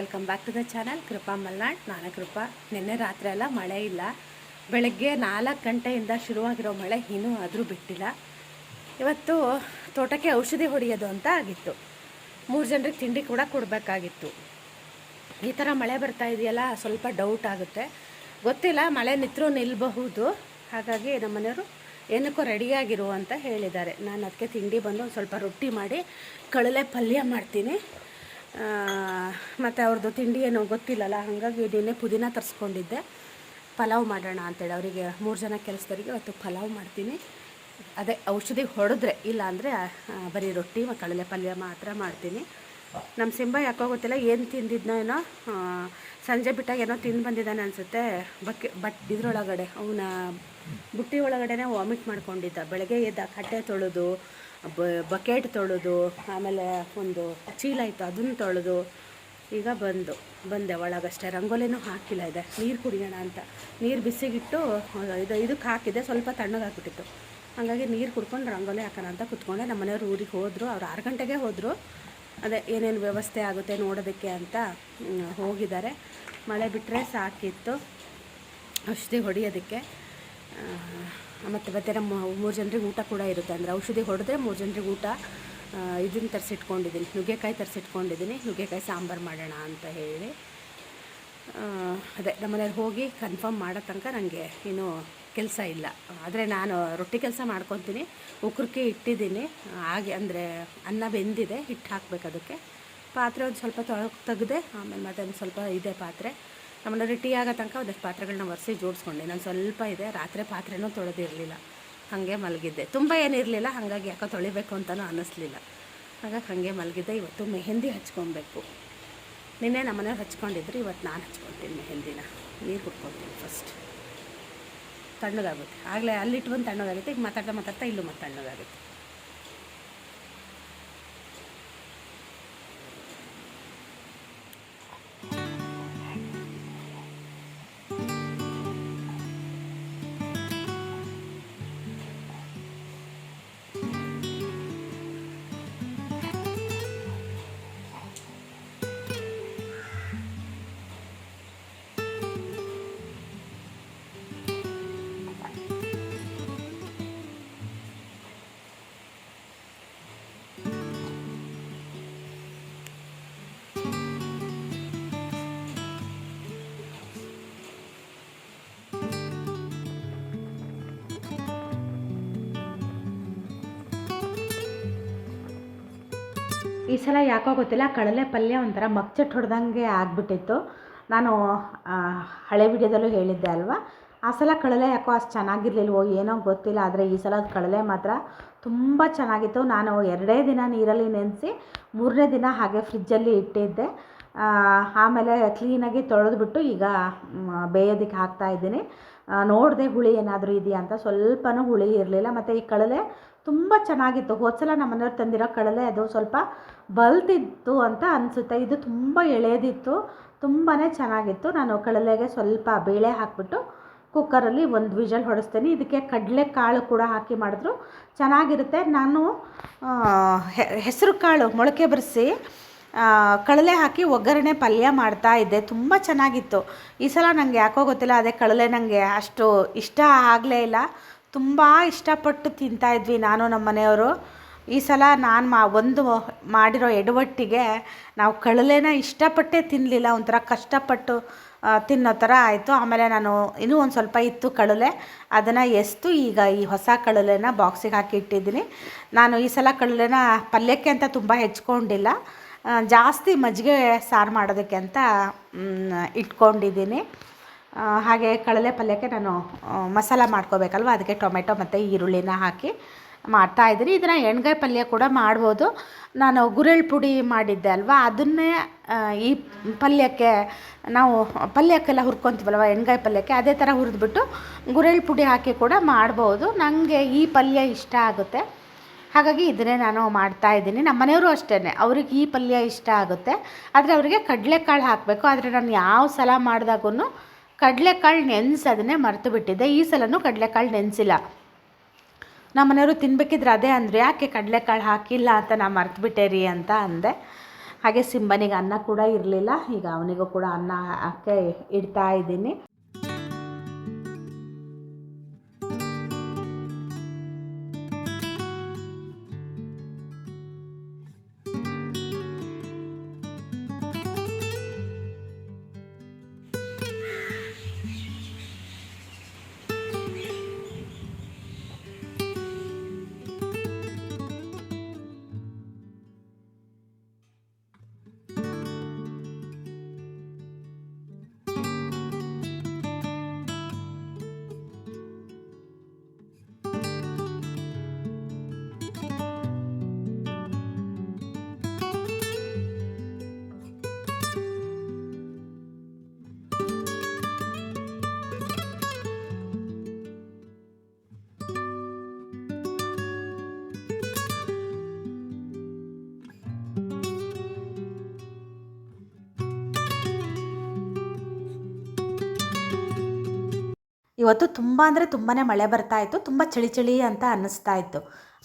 Welcome back to the channel Krupa Malnad. ನಾನು ಕೃಪಾ. ನಿನ್ನೆ ರಾತ್ರಿ ಎಲ್ಲ ಮಳೆ ಇಲ್ಲ. ಬೆಳಗ್ಗೆ ನಾಲ್ಕು ಗಂಟೆಯಿಂದ ಶುರುವಾಗಿರೋ ಮಳೆ ಇನ್ನೂ ಆದರೂ ಬಿಟ್ಟಿಲ್ಲ. ಇವತ್ತು ತೋಟಕ್ಕೆ ಔಷಧಿ ಹೊಡೆಯೋದು ಅಂತ ಆಗಿತ್ತು. ಮೂರು ಜನರಿಗೆ ತಿಂಡಿ ಕೂಡ ಕೊಡಬೇಕಾಗಿತ್ತು. ಈ ಥರ ಮಳೆ ಬರ್ತಾ ಇದೆಯಲ್ಲ, ಸ್ವಲ್ಪ ಡೌಟ್ ಆಗುತ್ತೆ. ಗೊತ್ತಿಲ್ಲ, ಮಳೆ ನಿಂತರೂ ನಿಲ್ಲಬಹುದು ಹಾಗಾಗಿ ನಮ್ಮ ಮನೆಯವರು ಏನಕ್ಕೋ ರೆಡಿಯಾಗಿರು ಅಂತ ಹೇಳಿದ್ದಾರೆ. ನಾನು ಅದಕ್ಕೆ ತಿಂಡಿ ಬಂದು ಸ್ವಲ್ಪ ರೊಟ್ಟಿ ಮಾಡಿ ಕಳಲೆ ಪಲ್ಯ ಮಾಡ್ತೀನಿ. ಮತ್ತು ಅವ್ರದ್ದು ತಿಂಡಿ ಏನೋ ಗೊತ್ತಿಲ್ಲಲ್ಲ, ಹಾಗಾಗಿ ನಿನ್ನೆ ಪುದೀನ ತರಿಸ್ಕೊಂಡಿದ್ದೆ. ಪಲಾವ್ ಮಾಡೋಣ ಅಂತೇಳಿ ಅವರಿಗೆ, ಮೂರು ಜನ ಕೆಲಸದವರಿಗೆ ಇವತ್ತು ಪಲಾವ್ ಮಾಡ್ತೀನಿ. ಅದೇ ಔಷಧಿ ಹೊಡೆದ್ರೆ, ಇಲ್ಲ ಅಂದರೆ ಬರೀ ರೊಟ್ಟಿ ಕಳಲೆ ಪಲ್ಯ ಮಾತ್ರ ಮಾಡ್ತೀನಿ. ನಮ್ಮ ಸಿಂಬ ಯಾಕೋ ಗೊತ್ತಿಲ್ಲ, ಏನು ತಿಂದಿದ್ನೋ ಏನೋ ಸಂಜೆ ಬಿಟ್ಟಾಗ ಏನೋ ತಿಂದು ಬಂದಿದ್ದಾನೆ ಅನಿಸುತ್ತೆ. ಬಕ್ಕೆ, ಬಟ್ ಇದ್ರೊಳಗಡೆ, ಅವನ ಬುಟ್ಟಿ ಒಳಗಡೆನೇ ವಾಮಿಟ್ ಮಾಡ್ಕೊಂಡಿದ್ದ. ಬೆಳಗ್ಗೆ ಎದ್ದ, ಕಟ್ಟೆ ತೊಳೆದು ಬಕೆಟ್ ತೊಳೆದು, ಆಮೇಲೆ ಒಂದು ಚೀಲ ಇತ್ತು, ಅದನ್ನು ತೊಳೆದು ಈಗ ಬಂದು, ಬಂದೆ. ಒಳಗಷ್ಟೇ. ರಂಗೋಲಿನೂ ಹಾಕಿಲ್ಲ ಇದೆ. ನೀರು ಕುಡಿಯೋಣ ಅಂತ. ನೀರು ಬಿಸಿಗಿಟ್ಟು, ಇದು, ಇದಕ್ಕೆ ಹಾಕಿದೆ. ಸ್ವಲ್ಪ ತಣ್ಣಗಾಗ್ಬಿಟ್ಟಿತ್ತು ಹಾಗಾಗಿ ನೀರು ಕುಡ್ಕೊಂಡು ರಂಗೋಲಿ ಹಾಕೋಣ ಅಂತ ಕುತ್ಕೊಂಡೆ. ನಮ್ಮ ಮನೆಯವ್ರು ಊರಿಗೆ ಹೋದರು. ಅವ್ರು ಆರು ಗಂಟೆಗೆ ಹೋದರು. ಅದೇ, ಏನೇನು ವ್ಯವಸ್ಥೆ ಆಗುತ್ತೆ ನೋಡೋದಕ್ಕೆ ಅಂತ ಹೋಗಿದ್ದಾರೆ. ಮಳೆ ಬಿಟ್ಟರೆ ಸಾಕಿತ್ತು. ಔಷಧಿ ಹೊಡೆಯೋದಕ್ಕೆ ಮತ್ತು ನಮ್ಮ ಮೂರು ಜನರಿಗೆ ಊಟ ಕೂಡ ಇರುತ್ತೆ. ಅಂದರೆ ಔಷಧಿ ಹೊಡೆದ್ರೆ ಮೂರು ಜನರಿಗೆ ಊಟ ಇದನ್ನು ತರಿಸಿಟ್ಕೊಂಡಿದ್ದೀನಿ. ನುಗ್ಗೆಕಾಯಿ ತರಿಸಿಟ್ಕೊಂಡಿದ್ದೀನಿ. ನುಗ್ಗೆಕಾಯಿ ಸಾಂಬಾರು ಮಾಡೋಣ ಅಂತ ಹೇಳಿ. ಅದೇ ನಮ್ಮನೇಲಿ ಹೋಗಿ ಕನ್ಫರ್ಮ್ ಮಾಡೋ ತನಕ ನನಗೆ ಏನು ಕೆಲಸ ಇಲ್ಲ. ಆದರೆ ನಾನು ರೊಟ್ಟಿ ಕೆಲಸ ಮಾಡ್ಕೊತೀನಿ. ಉಕ್ರಕ್ಕೆ ಇಟ್ಟಿದ್ದೀನಿ. ಹಾಗೆ ಅಂದರೆ ಅನ್ನ ಬೆಂದಿದೆ. ಹಿಟ್ಟು ಹಾಕ್ಬೇಕು ಅದಕ್ಕೆ. ಪಾತ್ರೆ ಒಂದು ಸ್ವಲ್ಪ ತೊಳ ತೆಗೆದೆ, ಆಮೇಲೆ ಮತ್ತೆ ಒಂದು ಸ್ವಲ್ಪ ಇದೆ ಪಾತ್ರೆ. ನಮ್ಮಲ್ಲಿ ಟೀ ಆಗೋ ತನಕ ಒಂದಷ್ಟು ಪಾತ್ರೆಗಳನ್ನ ಒರೆಸಿ ಜೋಡಿಸ್ಕೊಂಡೆ. ನಾನು ಸ್ವಲ್ಪ ಇದೆ, ರಾತ್ರಿ ಪಾತ್ರೆನೂ ತೊಳೆದಿರಲಿಲ್ಲ. ಹಾಗೆ ಮಲಗಿದ್ದೆ. ತುಂಬ ಏನಿರಲಿಲ್ಲ ಹಾಗಾಗಿ ಯಾಕೋ ತೊಳಿಬೇಕು ಅಂತಲೂ ಅನ್ನಿಸ್ಲಿಲ್ಲ ಹಾಗಾಗಿ ಹಾಗೆ ಮಲಗಿದ್ದೆ. ಇವತ್ತು ಮೆಹೆಂದಿ ಹಚ್ಕೊಬೇಕು. ನಿನ್ನೆ ನಮ್ಮನೆ ಹಚ್ಕೊಂಡಿದ್ರು, ಇವತ್ತು ನಾನು ಹಚ್ಕೊತೀನಿ ಮೆಹೆಂದಿನ. ನೀರು ಕುಟ್ಕೊತೀನಿ ಫಸ್ಟ್ ತಣ್ಣಗಾಗುತ್ತೆ. ಆಗಲೇ ಅಲ್ಲಿಟ್ಟು ಬಂದು ತಣ್ಣಗಾಗುತ್ತೆ. ಈಗ ಮಾತಾಡ್ತಾ ಮಾತಾಡ್ತಾ ಇಲ್ಲೂ ಮತ್ತೆ ತಣ್ಣಗಾಗುತ್ತೆ. ಸಲ ಯಾಕೋ ಗೊತ್ತಿಲ್ಲ, ಕಡಲೆ ಪಲ್ಯ ಒಂಥರ ಮಗ್ಚಟ್ ಹೊಡೆದಂಗೆ ಆಗಿಬಿಟ್ಟಿತ್ತು. ನಾನು ಹಳೆ ವಿಡಿಯೋದಲ್ಲೂ ಹೇಳಿದ್ದೆ ಅಲ್ವಾ? ಆ ಸಲ ಕಡಲೆ ಯಾಕೋ ಅಷ್ಟು ಚೆನ್ನಾಗಿರ್ಲಿಲ್ವೋ ಏನೋ ಗೊತ್ತಿಲ್ಲ, ಆದರೆ ಈ ಸಲ ಕಡಲೆ ಮಾತ್ರ ತುಂಬ ಚೆನ್ನಾಗಿತ್ತು. ನಾನು ಎರಡೇ ದಿನ ನೀರಲ್ಲಿ ನೆನೆಸಿ ಮೂರನೇ ದಿನ ಹಾಗೆ ಫ್ರಿಜ್ಜಲ್ಲಿ ಇಟ್ಟಿದ್ದೆ. ಆಮೇಲೆ ಕ್ಲೀನಾಗಿ ತೊಳೆದ್ಬಿಟ್ಟು ಈಗ ಬೇಯೋದಕ್ಕೆ ಹಾಕ್ತಾ ಇದ್ದೀನಿ. ನೋಡಿದೆ ಹುಳಿ ಏನಾದರೂ ಇದೆಯಾ ಅಂತ, ಸ್ವಲ್ಪನೂ ಹುಳಿ ಇರಲಿಲ್ಲ. ಮತ್ತು ಈ ಕಡಲೆ ತುಂಬ ಚೆನ್ನಾಗಿತ್ತು. ಹೋದ್ಸಲ ನಮ್ಮ ಮನೆಯವ್ರು ತಂದಿರೋ ಕಡಲೆ ಅದು ಸ್ವಲ್ಪ ಬಲ್ತಿತ್ತು ಅಂತ ಅನಿಸುತ್ತೆ. ಇದು ತುಂಬ ಎಳೆದಿತ್ತು. ತುಂಬಾ ಚೆನ್ನಾಗಿತ್ತು. ನಾನು ಕಡಲೆಗೆ ಸ್ವಲ್ಪ ಬೇಳೆ ಹಾಕ್ಬಿಟ್ಟು ಕುಕ್ಕರಲ್ಲಿ ಒಂದು ವಿಜಲ್ ಹೊಡಿಸ್ತೀನಿ. ಇದಕ್ಕೆ ಕಡಲೆ ಕಾಳು ಕೂಡ ಹಾಕಿ ಮಾಡಿದ್ರು. ಚೆನ್ನಾಗಿರುತ್ತೆ. ನಾನು ಹೆಸರು ಕಾಳು ಮೊಳಕೆ ಬರೆಸಿ ಕಡಲೆ ಹಾಕಿ ಒಗ್ಗರಣೆ ಪಲ್ಯ ಮಾಡ್ತಾ ಇದ್ದೆ. ತುಂಬ ಚೆನ್ನಾಗಿತ್ತು. ಈ ಸಲ ನನಗೆ ಯಾಕೋ ಗೊತ್ತಿಲ್ಲ. ಅದೇ ಕಡಲೆ ನನಗೆ ಅಷ್ಟು ಇಷ್ಟ ಆಗಲೇ ಇಲ್ಲ. ತುಂಬ ಇಷ್ಟಪಟ್ಟು ತಿಂತಾಯಿದ್ವಿ ನಾನು ನಮ್ಮ ಮನೆಯವರು. ಈ ಸಲ ನಾನು ಮಾ, ಒಂದು ಮಾಡಿರೋ ಎಡವಟ್ಟಿಗೆ ನಾವು ಕಡಲೆನ ಇಷ್ಟಪಟ್ಟೇ ತಿನ್ನಲಿಲ್ಲ ಒಂಥರ ಕಷ್ಟಪಟ್ಟು ತಿನ್ನೋ ಥರ ಆಯಿತು. ಆಮೇಲೆ ನಾನು ಇನ್ನೂ ಒಂದು ಸ್ವಲ್ಪ ಇತ್ತು ಕಳಲೆ ಅದನ್ನು ಎಸ್ತು, ಈಗ ಈ ಹೊಸ ಕಡಲೆನ ಬಾಕ್ಸಿಗೆ ಹಾಕಿ ಇಟ್ಟಿದ್ದೀನಿ. ನಾನು ಈ ಸಲ ಕಡಲೆನ ಪಲ್ಯಕ್ಕೆ ಅಂತ ತುಂಬ ಹೆಚ್ಕೊಂಡಿಲ್ಲ. ಜಾಸ್ತಿ ಮಜ್ಜಿಗೆ ಸಾರು ಮಾಡೋದಕ್ಕೆ ಅಂತ ಇಟ್ಕೊಂಡಿದ್ದೀನಿ. ಹಾಗೆ ಕಡಲೆ ಪಲ್ಯಕ್ಕೆ ನಾನು ಮಸಾಲ ಮಾಡ್ಕೋಬೇಕಲ್ವ? ಅದಕ್ಕೆ ಟೊಮೆಟೊ ಮತ್ತು ಈರುಳ್ಳಿನ ಹಾಕಿ ಮಾಡ್ತಾ ಇದ್ದೀನಿ. ಇದನ್ನು ಎಣ್ಗಾಯಿ ಪಲ್ಯ ಕೂಡ ಮಾಡ್ಬೋದು. ನಾನು ಗುರೆಳ್ ಪುಡಿ ಮಾಡಿದ್ದೆ ಅಲ್ವಾ? ಅದನ್ನೇ ಈ ಪಲ್ಯಕ್ಕೆ ನಾವು ಪಲ್ಯಕ್ಕೆಲ್ಲ ಹುರ್ಕೊತೀವಲ್ವ ಎಣ್ಗಾಯಿ ಪಲ್ಯಕ್ಕೆ? ಅದೇ ಥರ ಹುರಿದ್ಬಿಟ್ಟು ಗುರೆಳ್ ಪುಡಿ ಹಾಕಿ ಕೂಡ ಮಾಡ್ಬೋದು. ನನಗೆ ಈ ಪಲ್ಯ ಇಷ್ಟ ಆಗುತ್ತೆ. ಹಾಗಾಗಿ ಇದನ್ನೇ ನಾನು ಮಾಡ್ತಾ ಇದ್ದೀನಿ. ನಮ್ಮ ಮನೆಯವರು ಅಷ್ಟೇ ಅವ್ರಿಗೆ ಈ ಪಲ್ಯ ಇಷ್ಟ ಆಗುತ್ತೆ. ಆದರೆ ಅವರಿಗೆ ಕಡಲೆಕಾಳು ಹಾಕಬೇಕು. ಆದರೆ ನಾನು ಯಾವ ಸಲ ಮಾಡಿದಾಗೂ ಕಡಲೆಕಾಳು ನೆನೆಸೋದನ್ನೇ ಮರೆತು ಬಿಟ್ಟಿದ್ದೆ ಈ ಸಲನೂ ಕಡಲೆಕಾಳು ನೆನೆಸಿಲ್ಲ. ನಮ್ಮ ಮನೆಯವರು ತಿನ್ಬೇಕಿದ್ರೆ ಅದೇ ಅಂದರೆ, ಯಾಕೆ ಕಡಲೆಕಾಳು ಹಾಕಿಲ್ಲ ಅಂತ ನಾ ಮರೆತುಬಿಟ್ಟೆ ರೀ ಅಂತ ಅಂದೆ. ಹಾಗೆ ಸಿಂಬನಿಗೆ ಅನ್ನ ಕೂಡ ಇರಲಿಲ್ಲ. ಈಗ ಅವನಿಗೂ ಕೂಡ ಅನ್ನ ಹಾಕಿ ಇಡ್ತಾ ಇದ್ದೀನಿ. ಇವತ್ತು ತುಂಬ ಅಂದರೆ ತುಂಬಾ ಮಳೆ ಬರ್ತಾ ಇತ್ತು, ತುಂಬ ಚಳಿ ಚಳಿ ಅಂತ ಅನ್ನಿಸ್ತಾ ಇತ್ತು.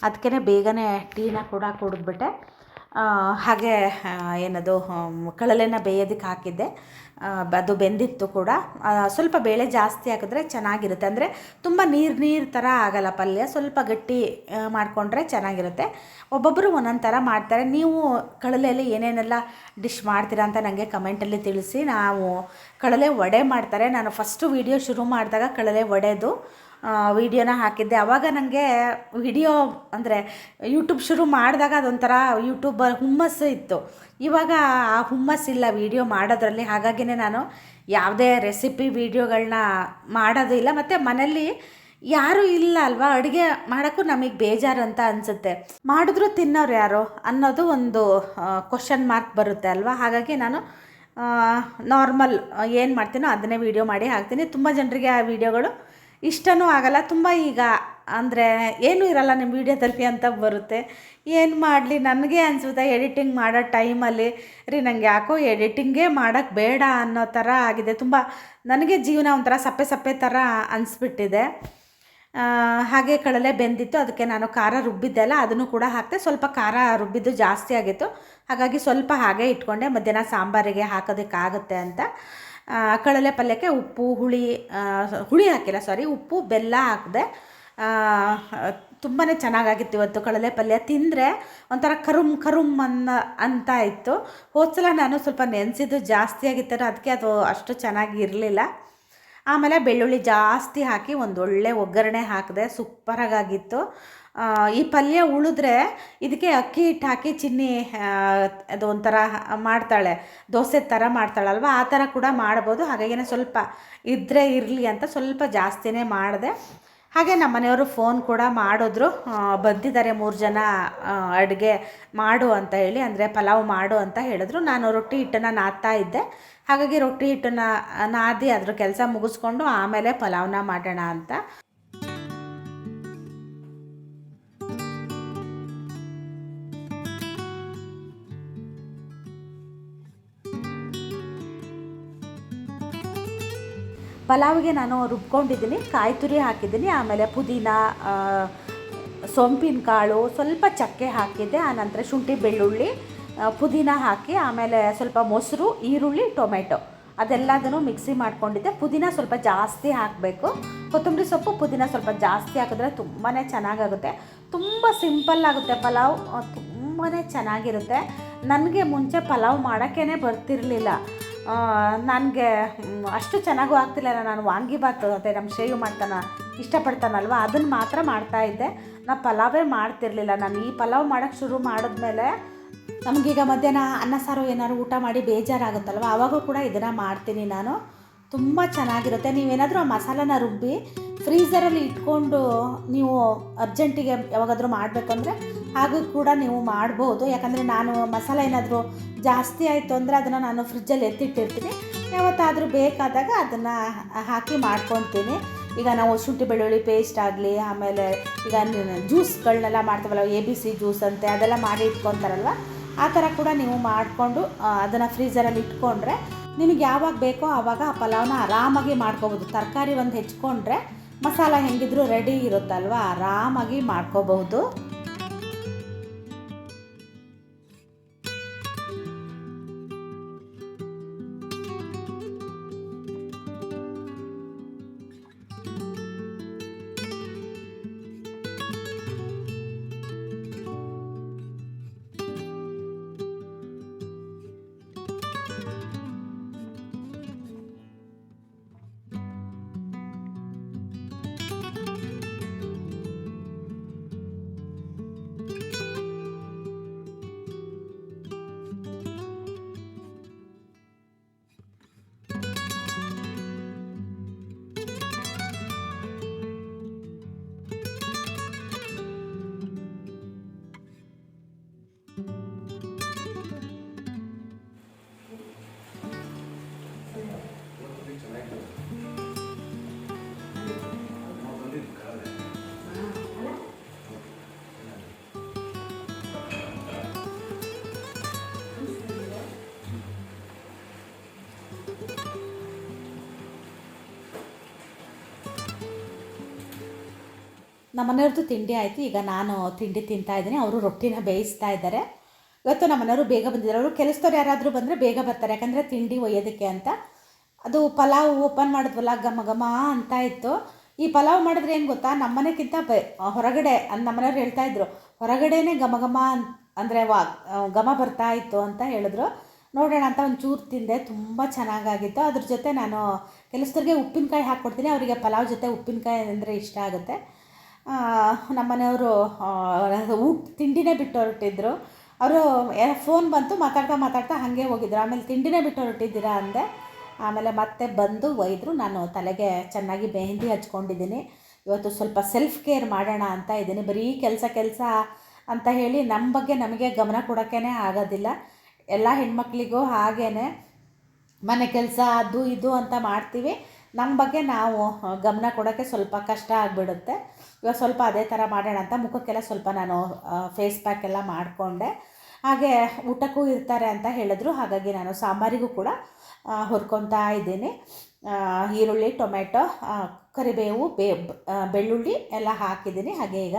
ಅದಕ್ಕೆ ಬೇಗನೆ ಟೀನ ಕೂಡ ಕುಡಿದ್ಬಿಟ್ಟೆ. ಹಾಗೆ ಏನದು ಕಳಲೆನ ಬೇಯೋದಕ್ಕೆ ಹಾಕಿದ್ದೆ. ಅದು ಬೆಂದಿತ್ತು ಕೂಡ. ಸ್ವಲ್ಪ ಬೇಳೆ ಜಾಸ್ತಿ ಹಾಕಿದ್ರೆ ಚೆನ್ನಾಗಿರುತ್ತೆ. ಅಂದರೆ ತುಂಬ ನೀರು ನೀರು ಥರ ಆಗಲ್ಲ ಪಲ್ಯ. ಸ್ವಲ್ಪ ಗಟ್ಟಿ ಮಾಡಿಕೊಂಡ್ರೆ ಚೆನ್ನಾಗಿರುತ್ತೆ. ಒಬ್ಬೊಬ್ಬರು ಒಂದೊಂದು ಥರ ಮಾಡ್ತಾರೆ. ನೀವು ಕಳಲೆಯಲ್ಲಿ ಏನೇನೆಲ್ಲ ಡಿಶ್ ಮಾಡ್ತೀರಾ ಅಂತ ನನಗೆ ಕಮೆಂಟಲ್ಲಿ ತಿಳಿಸಿ. ನಾವು ಕಳಲೆ ವಡೆ ಮಾಡ್ತಾರೆ. ನಾನು ಫಸ್ಟು ವೀಡಿಯೋ ಶುರು ಮಾಡಿದಾಗ ಕಳಲೆ ವಡೆದು ವಿಡಿಯೋನ ಹಾಕಿದ್ದೆ. ಆವಾಗ ನನಗೆ ವಿಡಿಯೋ ಅಂದರೆ ಯೂಟ್ಯೂಬ್ ಶುರು ಮಾಡಿದಾಗ ಅದೊಂಥರ ಯೂಟ್ಯೂಬ್ ಹುಮ್ಮಸ್ಸು ಇತ್ತು. ಇವಾಗ ಆ ಹುಮ್ಮಸ್ಸಿಲ್ಲ ವಿಡಿಯೋ ಮಾಡೋದ್ರಲ್ಲಿ. ಹಾಗಾಗಿನೇ ನಾನು ಯಾವುದೇ ರೆಸಿಪಿ ವೀಡಿಯೋಗಳನ್ನ ಮಾಡೋದಿಲ್ಲ ಮತ್ತು ಮನೇಲಿ ಯಾರೂ ಇಲ್ಲ ಅಲ್ವಾ? ಅಡುಗೆ ಮಾಡೋಕ್ಕೂ ನಮಗೆ ಬೇಜಾರು ಅಂತ ಅನಿಸುತ್ತೆ. ಮಾಡಿದ್ರು ತಿನ್ನೋರು ಯಾರು ಅನ್ನೋದು ಒಂದು ಕ್ವಶನ್ ಮಾರ್ಕ್ ಬರುತ್ತೆ ಅಲ್ವಾ? ಹಾಗಾಗಿ ನಾನು ನಾರ್ಮಲ್ ಏನು ಮಾಡ್ತೀನೋ ಅದನ್ನೇ ವೀಡಿಯೋ ಮಾಡಿ ಹಾಕ್ತೀನಿ. ತುಂಬ ಜನರಿಗೆ ಆ ವಿಡಿಯೋಗಳು ಇಷ್ಟನೂ ಆಗಲ್ಲ. ತುಂಬ ಈಗ ಅಂದರೆ ಏನೂ ಇರಲ್ಲ ನಿಮ್ಮ ವೀಡಿಯೋದಲ್ಲಿ ಅಂತ ಬರುತ್ತೆ. ಏನು ಮಾಡಲಿ? ನನಗೆ ಅನಿಸುತ್ತೆ ಎಡಿಟಿಂಗ್ ಮಾಡೋ ಟೈಮಲ್ಲಿ, ರೀ ನನಗೆ ಯಾಕೋ ಎಡಿಟಿಂಗೇ ಮಾಡೋಕ್ಕೆ ಬೇಡ ಅನ್ನೋ ಥರ ಆಗಿದೆ. ತುಂಬ ನನಗೆ ಜೀವನ ಒಂಥರ ಸಪ್ಪೆ ಸಪ್ಪೆ ಥರ ಅನಿಸ್ಬಿಟ್ಟಿದೆ. ಹಾಗೆ ಕಡಲೆ ಬೆಂದಿತ್ತು, ಅದಕ್ಕೆ ನಾನು ಖಾರ ರುಬ್ಬಿದ್ದೆ ಅಲ್ಲ, ಅದನ್ನು ಕೂಡ ಹಾಕ್ತೆ ಸ್ವಲ್ಪ ಖಾರ ರುಬ್ಬಿದ್ದು ಜಾಸ್ತಿ ಆಗಿತ್ತು. ಹಾಗಾಗಿ ಸ್ವಲ್ಪ ಹಾಗೆ ಇಟ್ಕೊಂಡೆ. ಮಧ್ಯಾಹ್ನ ಸಾಂಬಾರಿಗೆ ಹಾಕೋದಕ್ಕಾಗುತ್ತೆ ಅಂತ. ಕಡಲೆ ಪಲ್ಯಕ್ಕೆ ಉಪ್ಪು, ಹುಳಿ ಹುಳಿ ಹಾಕಿಲ್ಲ ಸಾರಿ ಉಪ್ಪು, ಬೆಲ್ಲ ಹಾಕಿದೆ ತುಂಬಾ ಚೆನ್ನಾಗಾಗಿತ್ತು ಇವತ್ತು ಕಡಲೆ ಪಲ್ಯ. ತಿಂದರೆ ಒಂಥರ ಕರುಮ್ ಕರುಮ್ ಅನ್ನ, ಅಂತ ಇತ್ತು. ಹೋದ್ಸಲ ನಾನು ಸ್ವಲ್ಪ ನೆನೆಸಿದ್ದು ಜಾಸ್ತಿ ಆಗಿತ್ತು ಅದಕ್ಕೆ ಅದು ಅಷ್ಟು ಚೆನ್ನಾಗಿ ಇರಲಿಲ್ಲ ಆಮೇಲೆ ಬೆಳ್ಳುಳ್ಳಿ ಜಾಸ್ತಿ ಹಾಕಿ ಒಂದು ಒಳ್ಳೆ ಒಗ್ಗರಣೆ ಹಾಕಿದೆ ಸೂಪರಾಗಿತ್ತು ಈ ಪಲ್ಯ ಉಳಿದ್ರೆ ಇದಕ್ಕೆ ಅಕ್ಕಿ ಹಿಟ್ಟು ಹಾಕಿ ಚಿನ್ನಿ ಅದು ಒಂಥರ ಮಾಡ್ತಾಳೆ. ದೋಸೆ ಥರ ಮಾಡ್ತಾಳಲ್ವ? ಆ ಥರ ಕೂಡ ಮಾಡ್ಬೋದು. ಹಾಗಾಗಿ ಸ್ವಲ್ಪ ಇದ್ದರೆ ಇರಲಿ ಅಂತ ಸ್ವಲ್ಪ ಜಾಸ್ತಿನೇ ಮಾಡಿದೆ. ಹಾಗೆ ನಮ್ಮ ಮನೆಯವರು ಫೋನ್ ಕೂಡ ಮಾಡಿದ್ರು. ಬಂದಿದ್ದಾರೆ ಮೂರು ಜನ ಅಡುಗೆ ಮಾಡು ಅಂತ ಹೇಳಿ, ಅಂದರೆ ಪಲಾವ್ ಮಾಡು ಅಂತ ಹೇಳಿದ್ರು. ನಾನು ರೊಟ್ಟಿ ಹಿಟ್ಟನ್ನು ನಾದ್ತಾ ಇದ್ದೆ. ಹಾಗಾಗಿ ರೊಟ್ಟಿ ಹಿಟ್ಟನ್ನು ನಾದಿ ಅದ್ರ ಕೆಲಸ ಮುಗಿಸ್ಕೊಂಡು ಆಮೇಲೆ ಪಲಾವ್ನ ಮಾಡೋಣ ಅಂತ. ಪಲಾವ್ಗೆ ನಾನು ರುಬ್ಕೊಂಡಿದ್ದೀನಿ, ಕಾಯಿ ತುರಿ ಹಾಕಿದ್ದೀನಿ, ಆಮೇಲೆ ಪುದೀನ ಸೊಂಪಿನ ಕಾಳು, ಸ್ವಲ್ಪ ಚಕ್ಕೆ ಹಾಕಿದ್ದೆ ಆನಂತರ ಶುಂಠಿ ಬೆಳ್ಳುಳ್ಳಿ ಪುದೀನ ಹಾಕಿ, ಆಮೇಲೆ ಸ್ವಲ್ಪ ಮೊಸರು, ಈರುಳ್ಳಿ, ಟೊಮೆಟೊ ಅದೆಲ್ಲದನ್ನು ಮಿಕ್ಸಿ ಮಾಡ್ಕೊಂಡಿದ್ದೆ. ಪುದೀನ ಸ್ವಲ್ಪ ಜಾಸ್ತಿ ಹಾಕಬೇಕು. ಕೊತ್ತಂಬರಿ ಸೊಪ್ಪು ಪುದೀನ ಸ್ವಲ್ಪ ಜಾಸ್ತಿ ಹಾಕಿದ್ರೆ ತುಂಬಾ ಚೆನ್ನಾಗಾಗುತ್ತೆ. ತುಂಬ ಸಿಂಪಲ್ ಆಗುತ್ತೆ ಪಲಾವ್ ತುಂಬಾ ಚೆನ್ನಾಗಿರುತ್ತೆ. ನನಗೆ ಮುಂಚೆ ಪಲಾವ್ ಮಾಡೋಕ್ಕೇ ಬರ್ತಿರಲಿಲ್ಲ. ನನಗೆ ಅಷ್ಟು ಚೆನ್ನಾಗೂ ಆಗ್ತಿಲ್ಲ ನಾನು ವಾಂಗಿಬಾತ್ ಅದೇ ನಮ್ಮ ಶೇವ್ ಮಾಡ್ತಾನ, ಇಷ್ಟಪಡ್ತಾನಲ್ವ? ಅದನ್ನು ಮಾತ್ರ ಮಾಡ್ತಾ ಇದ್ದೆ. ನಾ ಪಲಾವೇ ಮಾಡ್ತಿರ್ಲಿಲ್ಲ. ನಾನು ಈ ಪಲಾವ್ ಮಾಡೋಕ್ಕೆ ಶುರು ಮಾಡಿದ್ಮೇಲೆ ನಮಗೀಗ ಮಧ್ಯಾಹ್ನ ಅನ್ನ ಸಾರು ಏನಾದ್ರು ಊಟ ಮಾಡಿ ಬೇಜಾರಾಗುತ್ತಲ್ವ? ಆವಾಗೂ ಕೂಡ ಇದನ್ನು ಮಾಡ್ತೀನಿ ನಾನು. ತುಂಬ ಚೆನ್ನಾಗಿರುತ್ತೆ. ನೀವೇನಾದರೂ ಆ ಮಸಾಲನ ರುಬ್ಬಿ ಫ್ರೀಝರಲ್ಲಿ ಇಟ್ಕೊಂಡು ನೀವು ಅರ್ಜೆಂಟಿಗೆ ಯಾವಾಗಾದರೂ ಮಾಡಬೇಕಂದ್ರೆ ಹಾಗೂ ಕೂಡ ನೀವು ಮಾಡ್ಬೋದು. ಯಾಕಂದರೆ ನಾನು ಮಸಾಲೆ ಏನಾದರೂ ಜಾಸ್ತಿ ಆಯಿತು ಅಂದರೆ ಅದನ್ನು ನಾನು ಫ್ರಿಜ್ಜಲ್ಲಿ ಎತ್ತಿಟ್ಟಿರ್ತೀನಿ. ಯಾವತ್ತಾದರೂ ಬೇಕಾದಾಗ ಅದನ್ನು ಹಾಕಿ ಮಾಡ್ಕೊತೀನಿ. ಈಗ ನಾವು ಶುಂಠಿ ಬೆಳ್ಳುಳ್ಳಿ ಪೇಸ್ಟ್ ಆಗಲಿ, ಆಮೇಲೆ ಈಗ ಜ್ಯೂಸ್ಗಳನ್ನೆಲ್ಲ ಮಾಡ್ತೀವಲ್ಲ ಎ ಬಿ ಸಿ ಜ್ಯೂಸ್ ಅಂತೆ, ಅದೆಲ್ಲ ಮಾಡಿ ಇಟ್ಕೊತಾರಲ್ವ? ಆ ಥರ ಕೂಡ ನೀವು ಮಾಡಿಕೊಂಡು ಅದನ್ನು ಫ್ರೀಝರಲ್ಲಿ ಇಟ್ಕೊಂಡ್ರೆ ನಿಮಗೆ ಯಾವಾಗ ಬೇಕೋ ಆವಾಗ ಆ ಪಲಾವ್ನ ಆರಾಮಾಗಿ ಮಾಡ್ಕೋಬೋದು. ತರಕಾರಿ ಒಂದು ಹೆಚ್ಕೊಂಡ್ರೆ ಮಸಾಲ ಹೆಂಗಿದ್ರು ರೆಡಿ ಇರುತ್ತಲ್ವ? ಆರಾಮಾಗಿ ಮಾಡ್ಕೋಬಹುದು. ನಮ್ಮನೆಯವ್ರದ್ದು ತಿಂಡಿ ಆಯಿತು. ಈಗ ನಾನು ತಿಂಡಿ ತಿಂತಾ ಇದ್ದೀನಿ. ಅವರು ರೊಟ್ಟಿನ ಬೇಯಿಸ್ತಾ ಇದ್ದಾರೆ. ಇವತ್ತು ನಮ್ಮನೆಯವರು ಬೇಗ ಬಂದಿದ್ದಾರೆ. ಅವರು ಕೆಲಸದವ್ರು ಯಾರಾದರೂ ಬಂದರೆ ಬೇಗ ಬರ್ತಾರೆ. ಯಾಕಂದರೆ ತಿಂಡಿ ಒಯ್ಯೋದಕ್ಕೆ ಅಂತ. ಅದು ಪಲಾವ್ ಓಪನ್ ಮಾಡಿದ್ವಲ್ಲ, ಘಮ ಘಮ ಅಂತ ಇತ್ತು. ಈ ಪಲಾವ್ ಮಾಡಿದ್ರೆ ಏನು ಗೊತ್ತಾ? ನಮ್ಮನೆಗಿಂತ ಬೆ, ಹೊರಗಡೆ ನಮ್ಮ ನಮ್ಮನೆಯವ್ರು ಹೇಳ್ತಾ ಇದ್ರು, ಹೊರಗಡೆನೇ ಘಮ ಘಮ ಅಂದರೆ ವಾ ಘಮ ಬರ್ತಾ ಇತ್ತು ಅಂತ ಹೇಳಿದ್ರು. ನೋಡೋಣ ಅಂತ ಒಂದು ಚೂರು ತಿಂದೆ. ತುಂಬ ಚೆನ್ನಾಗಾಗಿತ್ತು. ಅದ್ರ ಜೊತೆ ನಾನು ಕೆಲಸದವ್ರಿಗೆ ಉಪ್ಪಿನಕಾಯಿ ಹಾಕ್ಕೊಡ್ತೀನಿ. ಅವರಿಗೆ ಪಲಾವ್ ಜೊತೆ ಉಪ್ಪಿನಕಾಯಿ ಅಂದರೆ ಇಷ್ಟ ಆಗುತ್ತೆ. ನಮ್ಮನೆಯವರು ಊಟ ತಿಂಡಿನೇ ಬಿಟ್ಟು ಹೊರಟಿದ್ರು. ಅವರು ಫೋನ್ ಬಂತು, ಮಾತಾಡ್ತಾ ಮಾತಾಡ್ತಾ ಹಾಗೆ ಹೋಗಿದ್ರು. ಆಮೇಲೆ ತಿಂಡಿನೇ ಬಿಟ್ಟು ಹೊರಟಿದ್ದೀರಾ ಅಂದೆ. ಆಮೇಲೆ ಮತ್ತೆ ಬಂದು ಒಯ್ದರು. ನಾನು ತಲೆಗೆ ಚೆನ್ನಾಗಿ ಮೆಹಂದಿ ಹಚ್ಕೊಂಡಿದ್ದೀನಿ. ಇವತ್ತು ಸ್ವಲ್ಪ ಸೆಲ್ಫ್ ಕೇರ್ ಮಾಡೋಣ ಅಂತ ಇದ್ದೀನಿ. ಬರೀ ಕೆಲಸ ಕೆಲಸ ಅಂತ ಹೇಳಿ ನಮ್ಮ ಬಗ್ಗೆ ನಮಗೆ ಗಮನ ಕೊಡೋಕ್ಕೇ ಆಗೋದಿಲ್ಲ. ಎಲ್ಲ ಹೆಣ್ಮಕ್ಳಿಗೂ ಹಾಗೇ ಮನೆ ಕೆಲಸ, ಅದು, ಇದು ಅಂತ ಮಾಡ್ತೀವಿ. ನಮ್ಮ ಬಗ್ಗೆ ನಾವು ಗಮನ ಕೊಡೋಕ್ಕೆ ಸ್ವಲ್ಪ ಕಷ್ಟ ಆಗಿಬಿಡುತ್ತೆ. ಇವಾಗ ಸ್ವಲ್ಪ ಅದೇ ಥರ ಮಾಡೋಣ ಅಂತ ಮುಖಕ್ಕೆಲ್ಲ ಸ್ವಲ್ಪ ನಾನು ಫೇಸ್ ಪ್ಯಾಕ್ ಎಲ್ಲ ಮಾಡಿಕೊಂಡೆ. ಹಾಗೆ ಊಟಕ್ಕೂ ಇರ್ತಾರೆ ಅಂತ ಹೇಳಿದ್ರು. ಹಾಗಾಗಿ ನಾನು ಸಾಂಬಾರಿಗೂ ಕೂಡ ಹೊರ್ಕೊತಾ ಇದ್ದೀನಿ. ಈರುಳ್ಳಿ, ಟೊಮೆಟೊ ಕರಿಬೇವು, ಬೇ ಬೆಳ್ಳುಳ್ಳಿ ಎಲ್ಲ ಹಾಕಿದ್ದೀನಿ. ಹಾಗೆ ಈಗ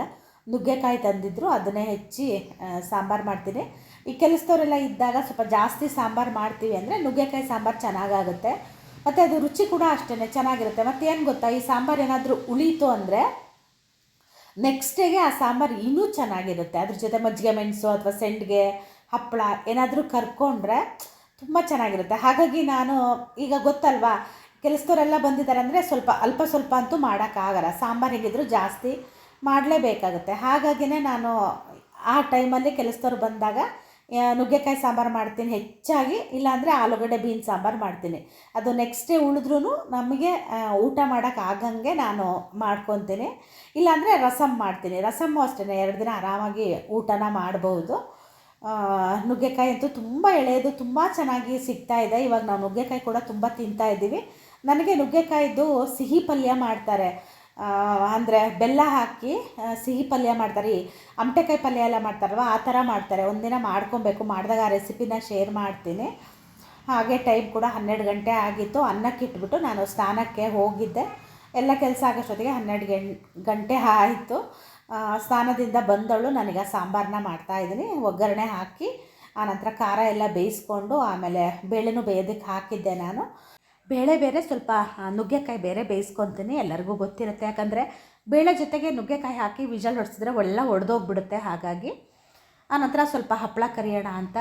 ನುಗ್ಗೆಕಾಯಿ ತಂದಿದ್ರು. ಅದನ್ನೇ ಹೆಚ್ಚಿ ಸಾಂಬಾರು ಮಾಡ್ತೀನಿ. ಈ ಕೆಲಸದವರೆಲ್ಲ ಇದ್ದಾಗ ಸ್ವಲ್ಪ ಜಾಸ್ತಿ ಸಾಂಬಾರು ಮಾಡ್ತೀವಿ ಅಂದರೆ ನುಗ್ಗೆಕಾಯಿ ಸಾಂಬಾರು ಚೆನ್ನಾಗಾಗುತ್ತೆ. ಮತ್ತು ಅದು ರುಚಿ ಕೂಡ ಅಷ್ಟೇ ಚೆನ್ನಾಗಿರುತ್ತೆ. ಮತ್ತೇನು ಗೊತ್ತಾ? ಈ ಸಾಂಬಾರು ಏನಾದರೂ ಉಳೀತು ಅಂದರೆ ನೆಕ್ಸ್ಟ್ ಡೇಗೆ ಆ ಸಾಂಬಾರು ಇನ್ನೂ ಚೆನ್ನಾಗಿರುತ್ತೆ. ಅದ್ರ ಜೊತೆ ಮಜ್ಜಿಗೆ ಮೆಣಸು ಅಥವಾ ಸೆಂಡ್ಗೆ ಹಪ್ಪಳ ಏನಾದರೂ ಕರ್ಕೊಂಡ್ರೆ ತುಂಬ ಚೆನ್ನಾಗಿರುತ್ತೆ. ಹಾಗಾಗಿ ನಾನು ಈಗ ಗೊತ್ತಲ್ವಾ, ಕೆಲಸದವರೆಲ್ಲ ಬಂದಿದ್ದಾರೆ ಅಂದರೆ ಸ್ವಲ್ಪ ಅಲ್ಪ ಸ್ವಲ್ಪ ಅಂತೂ ಮಾಡೋಕ್ಕಾಗಲ್ಲ. ಸಾಂಬಾರು ಹೇಗಿದ್ರು ಜಾಸ್ತಿ ಮಾಡಲೇಬೇಕಾಗುತ್ತೆ. ಹಾಗಾಗಿನೇ ನಾನು ಆ ಟೈಮಲ್ಲಿ ಕೆಲಸದವ್ರು ಬಂದಾಗ ನುಗ್ಗೆಕಾಯಿ ಸಾಂಬಾರು ಮಾಡ್ತೀನಿ ಹೆಚ್ಚಾಗಿ, ಇಲ್ಲಾಂದರೆ ಆಲೂಗಡ್ಡೆ ಬೀನ್ ಸಾಂಬಾರು ಮಾಡ್ತೀನಿ. ಅದು ನೆಕ್ಸ್ಟ್ ಡೇ ಉಳಿದ್ರೂ ನಮಗೆ ಊಟ ಮಾಡೋಕ್ಕೆ ಆಗಂಗೆ ನಾನು ಮಾಡ್ಕೊತೀನಿ. ಇಲ್ಲಾಂದರೆ ರಸಮ್ ಮಾಡ್ತೀನಿ. ರಸಮ್ಮು ಅಷ್ಟೇ ಎರಡು ದಿನ ಆರಾಮಾಗಿ ಊಟನ ಮಾಡ್ಬೋದು. ನುಗ್ಗೆಕಾಯಿ ಅಂತೂ ತುಂಬ ಎಳೆಯೋದು, ತುಂಬ ಚೆನ್ನಾಗಿ ಸಿಗ್ತಾ ಇದೆ. ಇವಾಗ ನಾವು ನುಗ್ಗೆಕಾಯಿ ಕೂಡ ತುಂಬ ತಿಂತಾ ಇದ್ದೀವಿ. ನನಗೆ ನುಗ್ಗೆಕಾಯಿದ್ದು ಸಿಹಿ ಪಲ್ಯ ಮಾಡ್ತಾರೆ. ಅಂದರೆ ಬೆಲ್ಲ ಹಾಕಿ ಸಿಹಿ ಪಲ್ಯ ಮಾಡ್ತಾರೆ. ಈ ಅಮಟೆಕಾಯಿ ಪಲ್ಯ ಎಲ್ಲ ಮಾಡ್ತಾರಲ್ವ, ಆ ಥರ ಮಾಡ್ತಾರೆ. ಒಂದಿನ ಮಾಡ್ಕೊಬೇಕು. ಮಾಡಿದಾಗ ಆ ರೆಸಿಪಿನ ಶೇರ್ ಮಾಡ್ತೀನಿ. ಹಾಗೆ ಟೈಮ್ ಕೂಡ ಹನ್ನೆರಡು ಗಂಟೆ ಆಗಿತ್ತು. ಅನ್ನಕ್ಕೆ ಇಟ್ಬಿಟ್ಟು ನಾನು ಸ್ನಾನಕ್ಕೆ ಹೋಗಿದ್ದೆ. ಎಲ್ಲ ಕೆಲಸ ಆಗೋಷ್ಟೊತ್ತಿಗೆ ಹನ್ನೆರಡು ಗಂಟೆ ಆಯಿತು. ಸ್ನಾನದಿಂದ ಬಂದವಳು. ನನಗೆ ಸಾಂಬಾರನ್ನ ಮಾಡ್ತಾಯಿದ್ದೀನಿ ಒಗ್ಗರಣೆ ಹಾಕಿ ಆನಂತರ ಖಾರ ಎಲ್ಲ ಬೇಯಿಸ್ಕೊಂಡು, ಆಮೇಲೆ ಬೇಳೆನೂ ಬೇಯೋದಕ್ಕೆ ಹಾಕಿದ್ದೆ ನಾನು. ಬೇಳೆ ಬೇರೆ ಸ್ವಲ್ಪ ನುಗ್ಗೆಕಾಯಿ ಬೇರೆ ಬೇಯಿಸ್ಕೊತೀನಿ, ಎಲ್ಲರಿಗೂ ಗೊತ್ತಿರುತ್ತೆ. ಯಾಕಂದರೆ ಬೇಳೆ ಜೊತೆಗೆ ನುಗ್ಗೆಕಾಯಿ ಹಾಕಿ ವಿಜಲ್ ಹೊಡೆಸಿದ್ರೆ ಒಳ್ಳೆ ಒಡೆದೋಗ್ಬಿಡುತ್ತೆ. ಹಾಗಾಗಿ ಆನಂತರ ಸ್ವಲ್ಪ ಹಪ್ಪಳ ಕರಿಯೋಣ ಅಂತ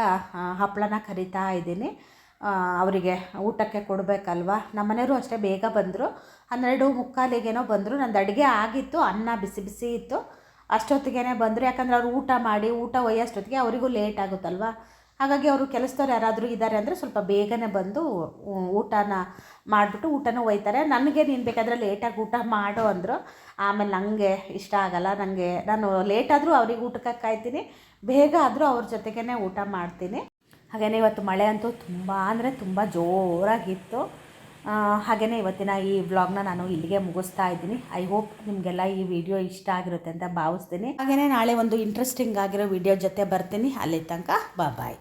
ಹಪ್ಪಳನ ಕರಿತಾ ಇದ್ದೀನಿ. ಅವರಿಗೆ ಊಟಕ್ಕೆ ಕೊಡಬೇಕಲ್ವಾ? ನಮ್ಮನೆಯವರು ಅಷ್ಟೇ ಬೇಗ ಬಂದರು. ಹನ್ನೆರಡು ಮುಕ್ಕಾಲಿಗೇನೋ ಬಂದರು. ನಂದು ಅಡುಗೆ ಆಗಿತ್ತು, ಅನ್ನ ಬಿಸಿ ಬಿಸಿ ಇತ್ತು. ಅಷ್ಟೊತ್ತಿಗೆ ಬಂದರು. ಯಾಕಂದರೆ ಅವ್ರು ಊಟ ಮಾಡಿ, ಊಟ ಒಯ್ಯೋಷ್ಟೊತ್ತಿಗೆ ಅವರಿಗೂ ಲೇಟ್ ಆಗುತ್ತಲ್ವ? ಹಾಗಾಗಿ ಅವರು ಕೆಲಸದವ್ರು ಯಾರಾದರೂ ಇದ್ದಾರೆ ಅಂದರೆ ಸ್ವಲ್ಪ ಬೇಗನೆ ಬಂದು ಊಟನ ಮಾಡಿಬಿಟ್ಟು ಊಟನೂ ಒಯ್ತಾರೆ. ನನಗೆ ನೀನು ಬೇಕಾದರೆ ಲೇಟಾಗಿ ಊಟ ಮಾಡು ಅಂದರು. ಆಮೇಲೆ ನನಗೆ ಇಷ್ಟ ಆಗಲ್ಲ ನನಗೆ ನಾನು ಲೇಟಾದರೂ ಅವ್ರಿಗೆ ಊಟಕ್ಕೆ ಕಾಯ್ತೀನಿ. ಬೇಗ ಆದರೂ ಅವ್ರ ಜೊತೆಗೇ ಊಟ ಮಾಡ್ತೀನಿ. ಹಾಗೆಯೇ ಇವತ್ತು ಮಳೆ ಅಂತೂ ತುಂಬ, ಅಂದರೆ ತುಂಬ ಜೋರಾಗಿತ್ತು. ಹಾಗೆಯೇ ಇವತ್ತಿನ ಈ ವ್ಲಾಗ್ನ ನಾನು ಇಲ್ಲಿಗೆ ಮುಗಿಸ್ತಾ ಇದ್ದೀನಿ. ಐ ಹೋಪ್ ನಿಮಗೆಲ್ಲ ಈ ವಿಡಿಯೋ ಇಷ್ಟ ಆಗಿರುತ್ತೆ ಅಂತ ಭಾವಿಸ್ತೀನಿ. ಹಾಗೆಯೇ ನಾಳೆ ಒಂದು ಇಂಟ್ರೆಸ್ಟಿಂಗ್ ಆಗಿರೋ ವಿಡಿಯೋ ಜೊತೆ ಬರ್ತೀನಿ. ಅಲ್ಲಿ ತನಕ ಬಾಯ್